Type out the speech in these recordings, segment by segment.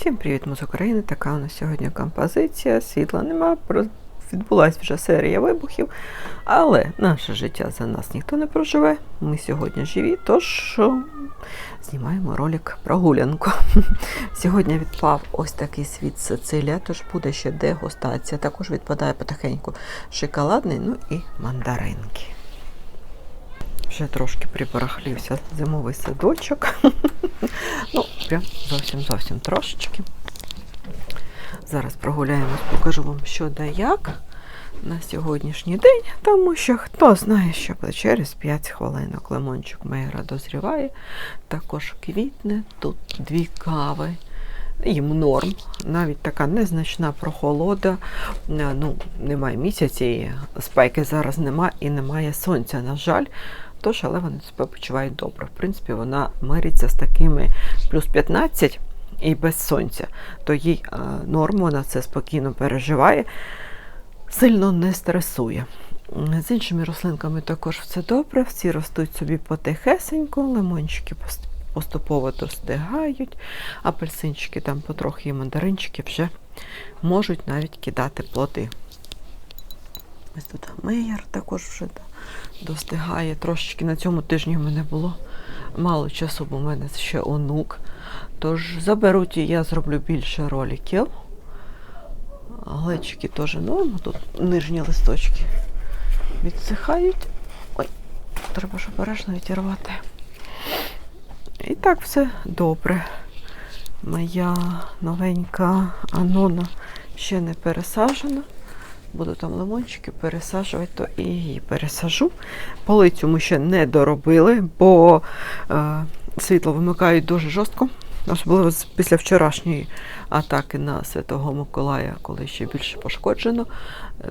Всім привіт, ми з України. Така у нас сьогодні композиція. Світла нема, відбулась вже серія вибухів, але наше життя за нас ніхто не проживе. Ми сьогодні живі, тож знімаємо ролик про гулянку. Сьогодні відпав ось такий світ Сицилія, тож буде ще дегустація. Також відпадає потихеньку шоколадний, ну і мандаринки. Вже трошки припорахлився зимовий садочок. ну, прям зовсім зовсім трошечки. Зараз прогуляємось, покажу вам, що да як на сьогоднішній день, тому що хто знає, що буде через 5 хвилинок лимончик Мейра дозріває, також квітне, тут дві кави. Їм норм, навіть така незначна прохолода. Е, Ну, немає місяця, і спеки зараз немає і немає сонця, на жаль. Тож, але вони себе почувають добре. В принципі, вона мириться з такими плюс 15 і без сонця. То їй е, норм, вона це спокійно переживає, сильно не стресує. З іншими рослинками також все добре, всі ростуть собі потихесенько, лимончики пост- поступово достигають, апельсинчики там потрохи і мандаринчики вже можуть навіть кидати плоди. Ось тут меєр також вже достигає. Трошечки на цьому тижні в мене було мало часу, бо в мене ще онук. Тож заберуть і я зроблю більше роликів. Глечики теж норм, тут нижні листочки відсихають. Ой, треба ж обережно відірвати. І так все добре. Моя новенька анона ще не пересаджена. Буду там лимончики пересаджувати, то і її пересажу. Полицю ми ще не доробили, бо е, світло вимикають дуже жорстко. Особливо після вчорашньої атаки на Святого Миколая, коли ще більше пошкоджено,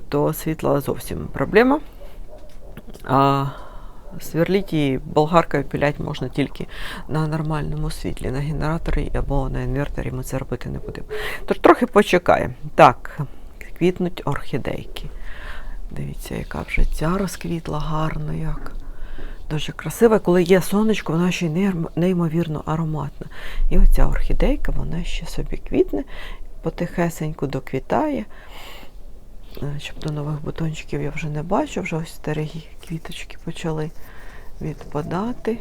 то світла зовсім проблема. А сверліть і болгаркою пілять можна тільки на нормальному світлі, на генераторі або на інверторі ми це робити не будемо. Тож трохи почекаємо. Так, квітнуть орхідейки. Дивіться, яка вже ця розквітла гарно як. Дуже красива. Коли є сонечко, вона ще неймовірно ароматна. І оця орхідейка, вона ще собі квітне, потихесеньку доквітає. Е, Щоб до нових бутончиків я вже не бачу, вже ось старі квіточки почали відпадати.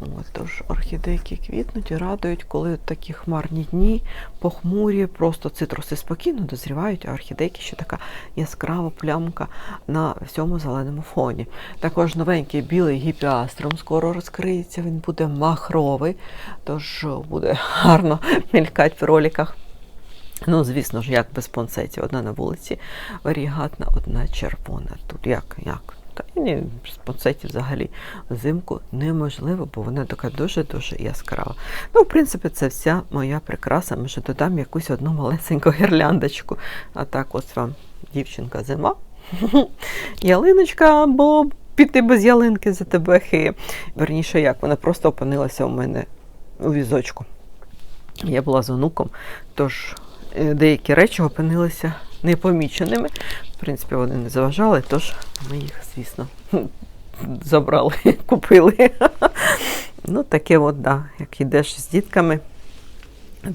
От, тож орхідейки квітнуть і радують, коли такі хмарні дні, похмурі, просто цитруси спокійно дозрівають, а орхідейки ще така яскрава плямка на всьому зеленому фоні. Також новенький білий гіпіаструм скоро розкриється, він буде махровий, тож буде гарно мелькати в роликах. Ну, звісно ж, як без понцетів. Одна на вулиці варігатна, одна червона. Тут як? як? Та ні, без понцетів взагалі взимку неможливо, бо вона така дуже-дуже яскрава. Ну, в принципі, це вся моя прикраса. Може, додам якусь одну малесеньку гірляндочку. А так ось вам дівчинка зима. Ялиночка, бо піти без ялинки за тебе хи. Верніше, як вона просто опинилася у мене у візочку. Я була з онуком, тож е, деякі речі опинилися непоміченими. В принципі, вони не заважали, тож ми їх, звісно, забрали, купили. Ну, таке от, да, як йдеш з дітками,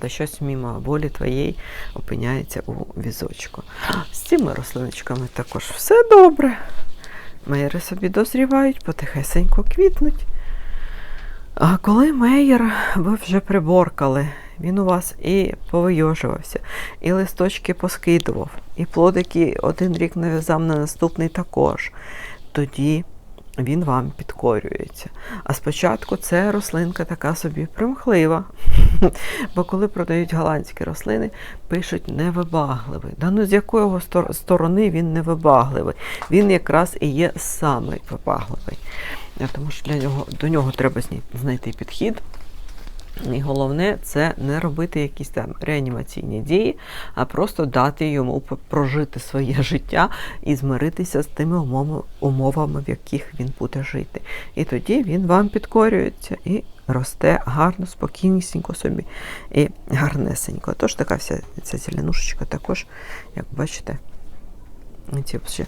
то щось мимо волі твоєї опиняється у візочку. З цими рослиночками також все добре. Мейри собі дозрівають, потихесенько квітнуть. А коли меєр ви вже приборкали, він у вас і повийожувався, і листочки поскидував, і плодики один рік нав'язав на наступний також. Тоді він вам підкорюється. А спочатку це рослинка така собі примхлива. Бо коли продають голландські рослини, пишуть невибагливий. Да ну з якої стор- сторони він невибагливий? Він якраз і є самий вибагливий. Тому що для нього, до нього треба знайти підхід. І головне це не робити якісь там реанімаційні дії, а просто дати йому прожити своє життя і змиритися з тими умовами, в яких він буде жити. І тоді він вам підкорюється і росте гарно, спокійнісінько собі і гарнесенько. Тож така вся ця зеленушечка також, як бачите, ці ще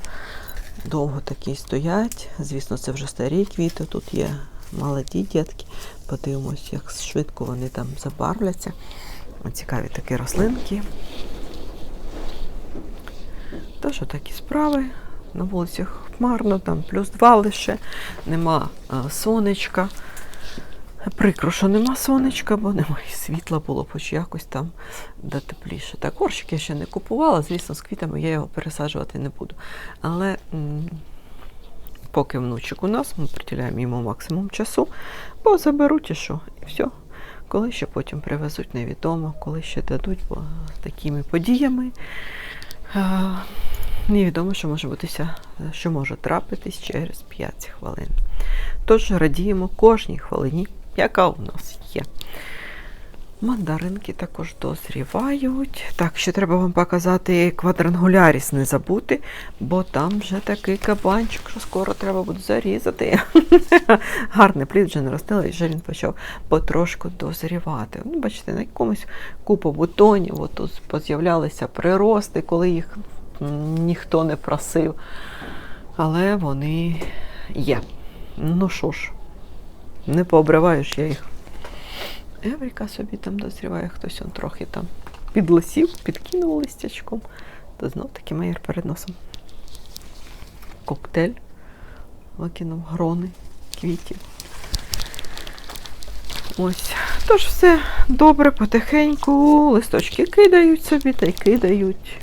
довго такі стоять. Звісно, це вже старі квіти. Тут є молоді дітки. Подивимось, як швидко вони там забарвляться. Цікаві такі рослинки. Тож такі справи. На вулицях хмарно, там плюс два лише, нема а, сонечка. Прикро, що нема сонечка, бо немає світла, було хоч якось там да тепліше. Так, горщик я ще не купувала, звісно, з квітами я його пересаджувати не буду. Але поки внучок у нас, ми приділяємо йому максимум часу, бо заберуть і що, і все. Коли ще потім привезуть, невідомо, коли ще дадуть, бо з такими подіями. А, невідомо, що може бутися, що може трапитись через 5 хвилин. Тож радіємо кожній хвилині, яка у нас є. Мандаринки також дозрівають. Так, ще треба вам показати квадрангуляріс не забути, бо там вже такий кабанчик, що скоро треба буде зарізати. Гарний плід вже наростили, і вже він почав потрошку дозрівати. Ну, бачите, на якомусь купу бутонів, тут з'являлися прирости, коли їх ніхто не просив. Але вони є. Ну що ж, не пообриваєш я їх. Евріка собі там дозріває, хтось он трохи там підлисів, підкинув листячком. То знов таки майор перед носом. Коктейль викинув грони квітів. Ось. Тож все добре, потихеньку. Листочки кидають собі та й кидають.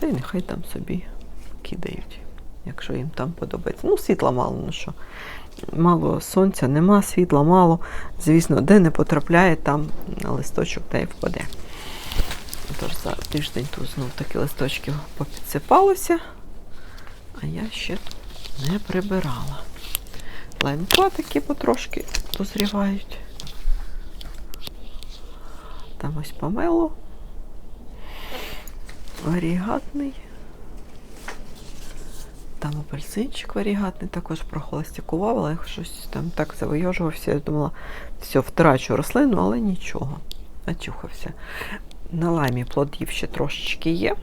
Та й нехай там собі кидають, якщо їм там подобається. Ну, світла мало, ну що. Мало сонця, нема світла, мало. Звісно, де не потрапляє, там листочок та й впаде. Тож за тиждень тут знов таки листочків попідсипалося, а я ще не прибирала. Лаймплатики потрошки дозрівають. Там ось помело. Варігатний. Там апельсинчик варігатний також прохолостякував, але щось там так завийожувався. Я думала, все, втрачу рослину, але нічого. Начухався. На лаймі плодів ще трошечки є.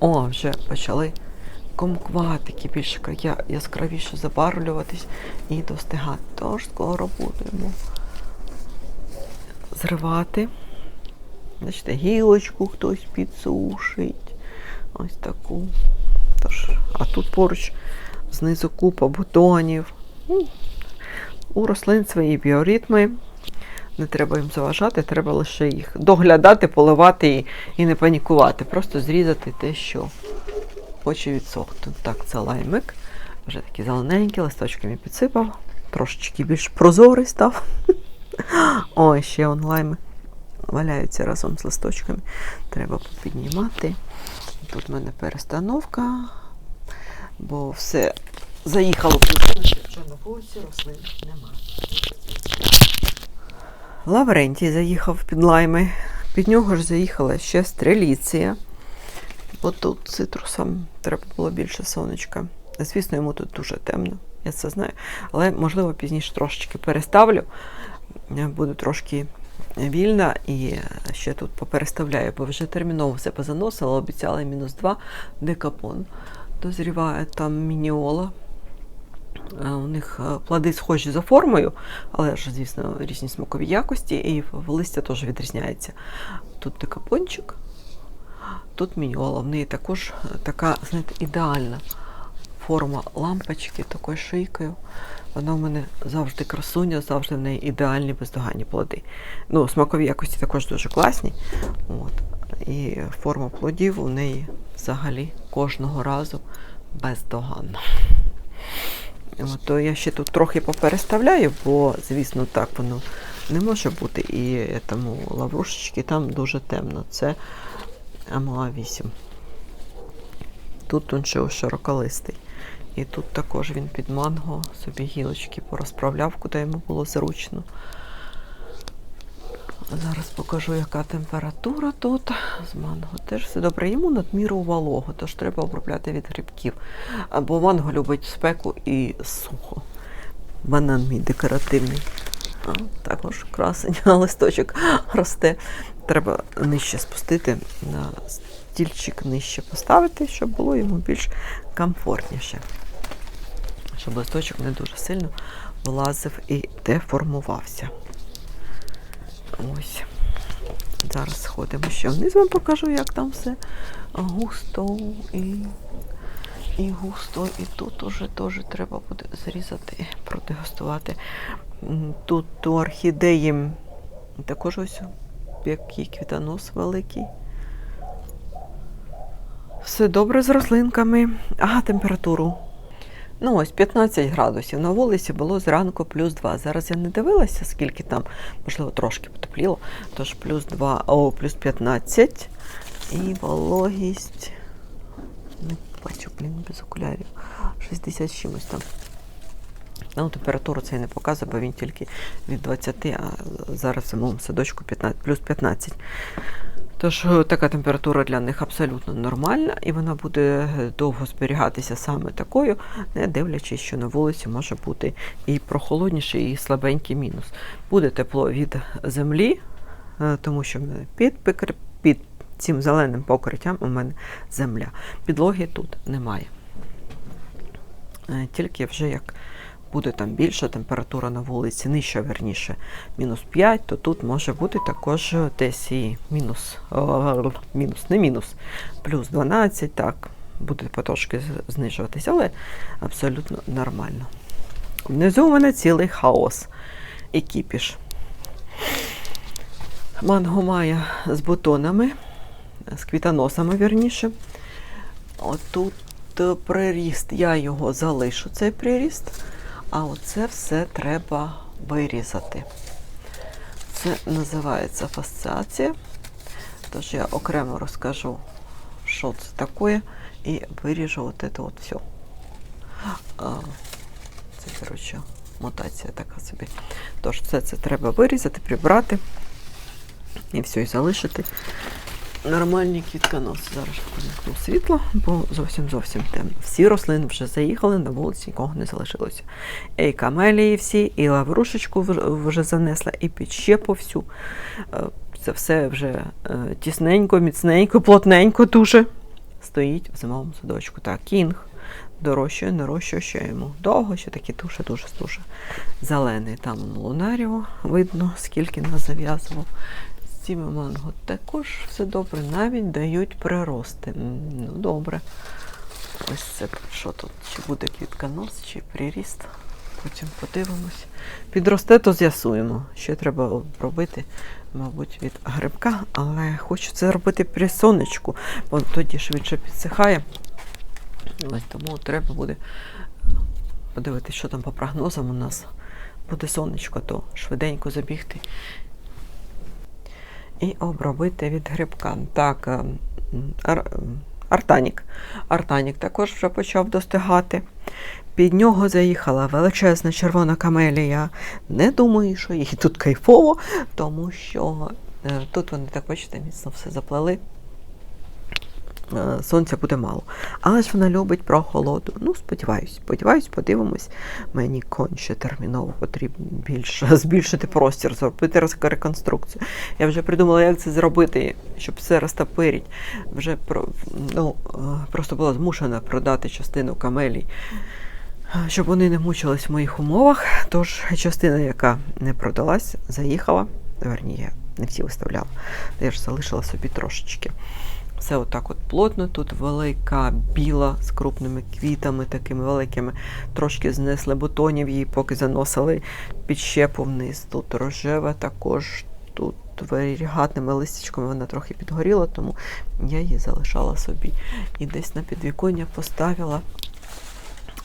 О, вже почали комкватики більш я- яскравіше забарвлюватись і достигати. Тож скоро будемо зривати. Бачите, гілочку хтось підсушить. Ось таку. Тож, а тут поруч знизу купа бутонів. Ну, У рослин свої біоритми. Не треба їм заважати, треба лише їх доглядати, поливати і, не панікувати. Просто зрізати те, що хоче відсохнути. Так, це лаймик. Вже такий зелененький, листочками підсипав. Трошечки більш прозорий став. Ой, ще он лайми валяються разом з листочками. Треба попіднімати. Тут в мене перестановка, бо все заїхало площину, що на вулиці рослин немає. Лаврентій заїхав під лайми. Під нього ж заїхала ще стреліція. Бо тут цитрусам треба було більше сонечка. Звісно, йому тут дуже темно, я це знаю. Але, можливо, пізніше трошечки переставлю. Буду трошки вільна і ще тут попереставляю, бо вже терміново все позаносила, обіцяла мінус 2 декапон. Дозріває там мініола. Е, У них е, плоди схожі за формою, але ж, звісно, різні смакові якості, і в листя теж відрізняється. Тут декапончик, тут мініола. В неї також е, така, знаєте, ідеальна форма лампочки, такою шийкою. Вона в мене завжди красуня, завжди в неї ідеальні бездоганні плоди. Ну, смакові якості також дуже класні. От. І форма плодів у неї взагалі кожного разу бездоганна. От, то я ще тут трохи попереставляю, бо, звісно, так воно не може бути. І тому лаврушечки там дуже темно. Це АМА 8. Тут він ще широколистий. І тут також він під манго собі гілочки порозправляв, куди йому було зручно. Зараз покажу, яка температура тут. З манго теж все добре. Йому надміру волого, тож треба обробляти від грибків. Бо манго любить спеку і сухо. Банан мій декоративний. А, також красень, а листочок росте. Треба нижче спустити, на стільчик нижче поставити, щоб було йому більш комфортніше. Щоб листочок не дуже сильно влазив і деформувався. Ось. Зараз сходимо ще вниз, вам покажу, як там все густо і, і густо. І тут уже теж треба буде зрізати, продегустувати. Тут у орхідеї також ось який квітонос великий. Все добре з рослинками. Ага, температуру. Ну ось 15 градусів. На вулиці було зранку плюс 2. Зараз я не дивилася, скільки там, можливо, трошки потепліло. Тож плюс 2, о, плюс 15. І вологість. Не бачу, блін, без окулярів. 60 з чимось там. Ну, температуру це не показує, бо він тільки від 20, а зараз в самому садочку 15, плюс 15. Тож е, така температура для них абсолютно нормальна, і вона буде е, довго зберігатися саме такою, не дивлячись, що на вулиці може бути і прохолодніший, і слабенький мінус. Буде тепло від землі, е, тому що під, під цим зеленим покриттям у мене земля. Підлоги тут немає. Тільки вже як буде там більша температура на вулиці, нижча, верніше, мінус 5, то тут може бути також десь і мінус, мінус, не мінус, плюс 12, так, буде потрошки знижуватися, але абсолютно нормально. Внизу у мене цілий хаос і кіпіш. Манго має з бутонами, з квітоносами, вірніше. Отут е, приріст, я його залишу, цей приріст, а оце все треба вирізати. Це називається фасціація. Тож я окремо розкажу, що це таке, і виріжу от це от все. Це, коротше, мутація така собі. Тож все це треба вирізати, прибрати і все, і залишити. Нормальний квітконос. Зараз вимкну світло, бо зовсім зовсім темно. Всі рослини вже заїхали, на вулиці нікого не залишилося. І камелії всі, і лаврушечку вже занесла, і підщепу всю. Е, Це все вже е, тісненько, міцненько, плотненько дуже стоїть в зимовому садочку. Так, кінг дорожчає, нарощує ще йому довго, ще такі дуже дуже дуже зелений. Там лунаріо видно, скільки нас зав'язував. Цими манго також все добре, навіть дають прирости. Ну, добре. Ось це що тут? Чи буде квітконос, чи приріст. Потім подивимось. Підросте, то з'ясуємо. Ще треба робити, мабуть, від грибка, але хочу це робити при сонечку, бо тоді швидше підсихає. Ось тому треба буде подивитися, що там по прогнозам у нас. Буде сонечко, то швиденько забігти і обробити від грибка. Так, е, ар- артанік. Артанік також вже почав достигати. Під нього заїхала величезна червона камелія. Не думаю, що їй тут кайфово, тому що е, тут вони так бачите, міцно все заплели. Е, Сонця буде мало. Але ж вона любить прохолоду. Ну, сподіваюсь, сподіваюсь, подивимось. Мені конче терміново потрібно більше збільшити простір, зробити реконструкцію. Я вже придумала, як це зробити, щоб все розтопирить. Вже ну, е, просто була змушена продати частину камелій, е, щоб вони не мучились в моїх умовах. Тож частина, яка не продалась, заїхала. Верніше, не всі виставляла. Я ж залишила собі трошечки. Все отак от плотно. Тут велика біла з крупними квітами, такими великими. Трошки знесли бутонів її, поки заносили під щепу вниз. Тут рожева також. Тут варігатними листячками вона трохи підгоріла, тому я її залишала собі. І десь на підвіконня поставила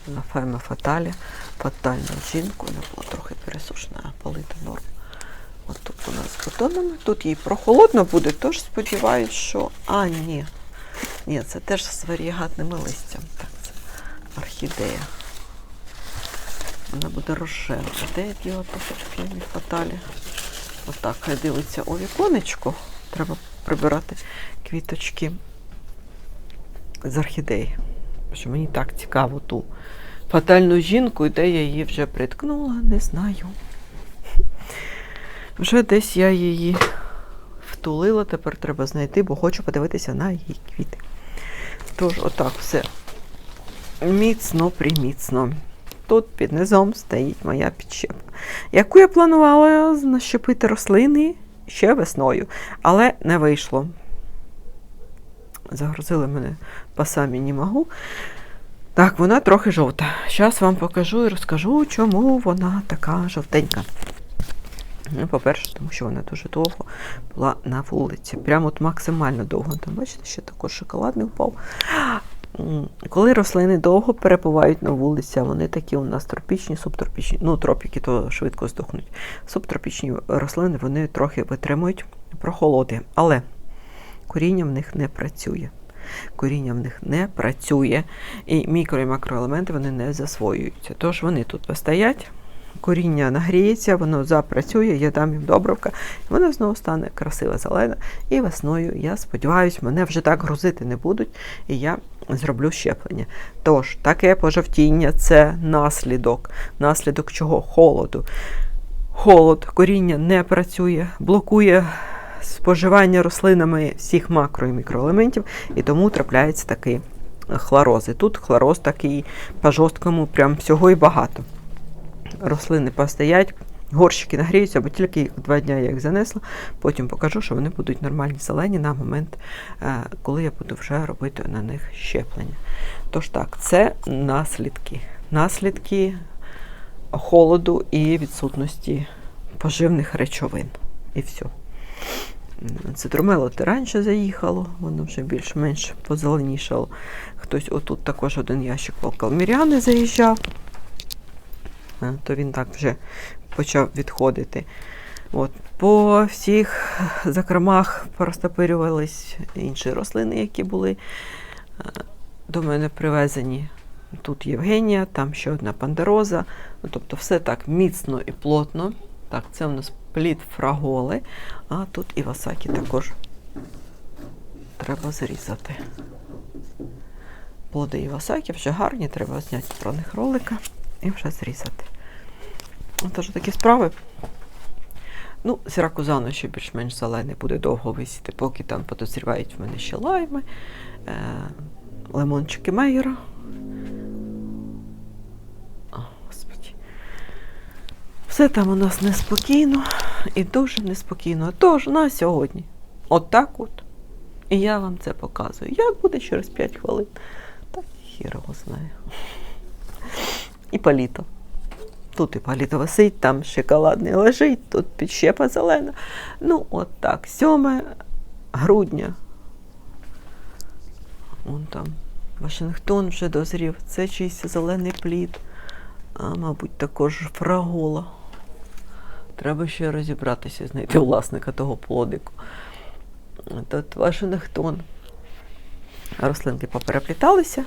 на ферме Фаталі, фатальну жінку. Вона була трохи пересушена, а полита норм. От тут у нас з бутонами. Тут їй прохолодно буде, тож сподіваюсь, що. А, ні. Ні, це теж з варігатними листям. Так, це орхідея. Вона буде рожева. Де я діла по фаталі? Отак хай дивиться у віконечко. Треба прибирати квіточки з орхідеї. Що мені так цікаво ту фатальну жінку, і де я її вже приткнула, не знаю. Вже десь я її втулила, тепер треба знайти, бо хочу подивитися на її квіти. Тож, отак все міцно, приміцно. тут під низом стоїть моя підщепа, яку я планувала нащепити рослини ще весною, але не вийшло. Загрузили мене по не можу. Так, вона трохи жовта. Зараз вам покажу і розкажу, чому вона така жовтенька. Ну, по-перше, тому що вона дуже довго була на вулиці. Прямо от максимально довго. Там, бачите, ще також шоколадний впав. Коли рослини довго перебувають на вулиці, вони такі у нас тропічні, субтропічні, ну, тропіки то швидко здохнуть. Субтропічні рослини вони трохи витримують прохолоди, але коріння в них не працює. Коріння в них не працює, і мікро і макроелементи вони не засвоюються. Тож вони тут постоять, коріння нагріється, воно запрацює, я дам їм добривка, воно знову стане красива зелена. І весною, я сподіваюся, мене вже так грузити не будуть, і я зроблю щеплення. Тож, таке пожовтіння це наслідок. Наслідок чого? Холоду. Холод, коріння не працює, блокує споживання рослинами всіх макро і мікроелементів, і тому трапляється такий хлороз. І тут хлороз такий по жорсткому, прям всього і багато. Рослини постоять, горщики нагріються, бо тільки їх два дні я їх занесла. Потім покажу, що вони будуть нормальні зелені на момент, е, коли я буду вже робити на них щеплення. Тож так, це наслідки. Наслідки холоду і відсутності поживних речовин. І все. Цитрумело те раніше заїхало, воно вже більш-менш позеленішало. Хтось отут також один ящик волкалміряни заїжджав, Е, то він так вже почав відходити. От. По всіх закромах порозтопирювались інші рослини, які були е, до мене привезені. Тут Євгенія, там ще одна пандероза. Ну, тобто все так міцно і плотно. Так, це у нас плід фраголи, а тут і васакі також треба зрізати. Плоди Івасакі вже гарні, треба зняти про них ролика і вже зрізати. Отож такі справи. Ну, сіракузану ще більш-менш зелений буде довго висіти, поки там подозрівають в мене ще лайми, е- лимончики Мейера. Все там у нас неспокійно і дуже неспокійно. Тож на сьогодні. От от. І я вам це показую. Як буде через 5 хвилин? Так хір його знає. І паліто. Тут і паліто висить, там шоколадний лежить, тут підщепа зелена. Ну, от так. 7 грудня. Вон там Вашингтон вже дозрів. Це чийсь зелений плід. А, мабуть, також фрагола. Треба ще розібратися, знайти власника того плодику. Тут Вашингтон. Рослинки поперепліталися.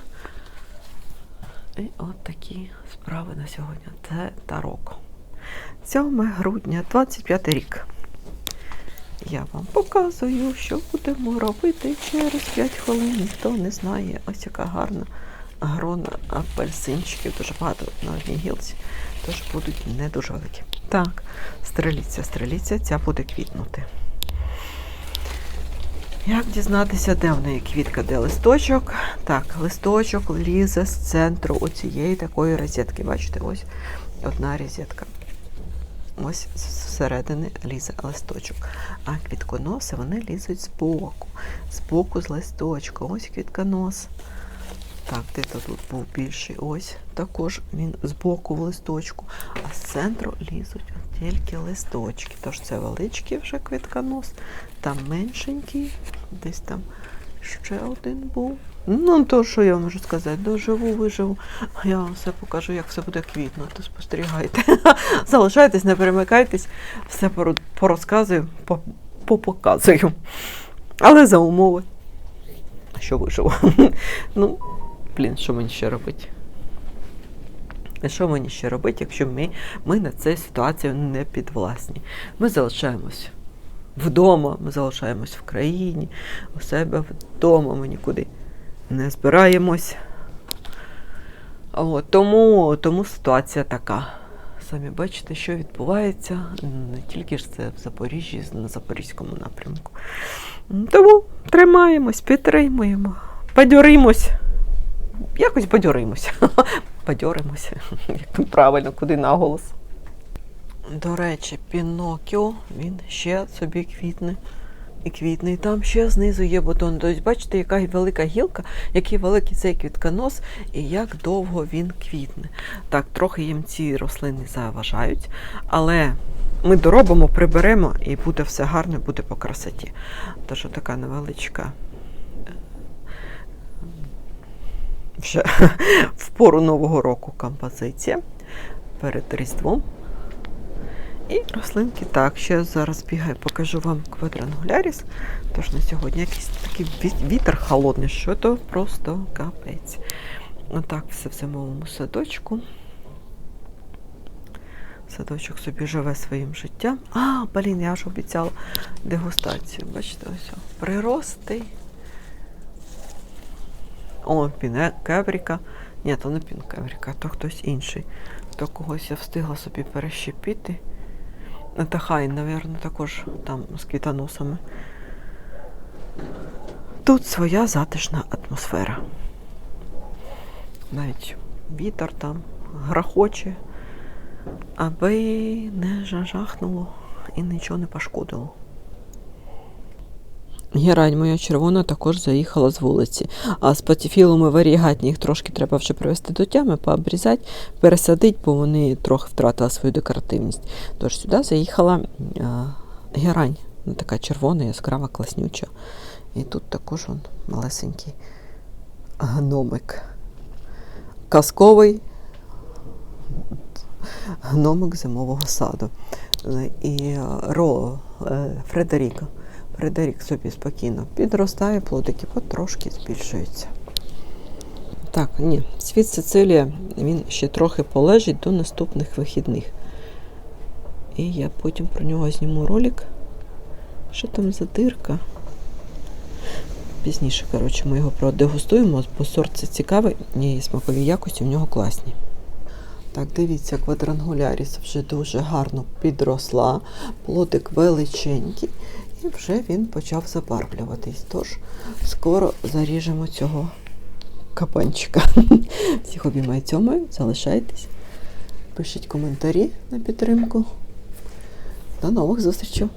І от такі справи на сьогодні. Це тароко. 7 грудня, 25 рік. Я вам показую, що будемо робити через 5 хвилин. Ніхто не знає. Ось яка гарна грона апельсинчиків. Дуже багато на одній гілці. Тож будуть не дуже великі. Так, стреліться, стреліться, ця буде квітнути. Як дізнатися, де в неї квітка, де листочок? Так, листочок лізе з центру оцієї такої розетки. Бачите, ось одна розетка. Ось зсередини лізе листочок. А квітконоси вони лізуть збоку. Збоку з боку з листочка. Ось квітконос. Так, де то тут був більший. Ось також він збоку в листочку. А з центру лізуть тільки листочки. Тож це величкий вже квітконос, там меншенький, десь там ще один був. Ну, то що я можу сказати, доживу, виживу. Я вам все покажу, як все буде квітнути. Спостерігайте. Залишайтесь, не перемикайтесь, все порозказую, попоказую. Але за умови, що виживу. Ну, блін, що мені ще робити? Що мені ще робити, якщо ми, ми на цю ситуацію не підвласні? Ми залишаємось вдома, ми залишаємось в країні, у себе вдома, ми нікуди не збираємось. От, тому, тому ситуація така. Самі бачите, що відбувається не тільки ж це в Запоріжжі, на Запорізькому напрямку. Тому тримаємось, підтримуємо, бадьоримось. Якось бадьоримося. як правильно, куди наголос. До речі, Пінокіо, він ще собі квітне. І квітне, там ще знизу є бутон. Тобто, бачите, яка велика гілка, який великий цей квітконос, і як довго він квітне. Так, трохи їм ці рослини заважають, але ми доробимо, приберемо і буде все гарно, буде по красоті. Тож така невеличка. е, Вже в пору Нового року композиція перед Різдвом. І рослинки так, ще зараз бігаю, покажу вам квадрангуляріс. Тож на сьогодні якийсь такий вітер холодний, що то просто капець. Отак все в зимовому садочку. Садочок собі живе своїм життям. А, блін, я ж обіцяла дегустацію. Бачите, ось. о, Прирости. О, піне кевріка. Ні, то не пінкевріка, то хтось інший. То когось я встигла собі перещепити. Та хай, напевно, також там з квітоносами. Тут своя затишна атмосфера. Навіть вітер там грохоче, аби не жахнуло і нічого не пошкодило. Герань моя червона також заїхала з вулиці, а з патіфілами варігатні їх трошки треба вже привести до тями, пообрізати, пересадити, бо вони трохи втратили свою декоративність. Тож сюди заїхала а, герань, вона така червона, яскрава, класнюча. І тут також он малесенький гномик. Казковий гномик зимового саду. І е, Ро е, Фредеріко. Фредерік собі спокійно підростає, плодики потрошки збільшуються. Так, ні, світ Сицилія, він ще трохи полежить до наступних вихідних. І я потім про нього зніму ролик. Що там за дирка? Пізніше, коротше, ми його продегустуємо, бо сорт це цікавий і смакові якості в нього класні. Так, дивіться, квадрангуляріс вже дуже гарно підросла, плодик величенький, і вже він почав забарвлюватись. Тож скоро заріжемо цього кабанчика. Всіх обіймаю залишайтесь, пишіть коментарі на підтримку. До нових зустрічей!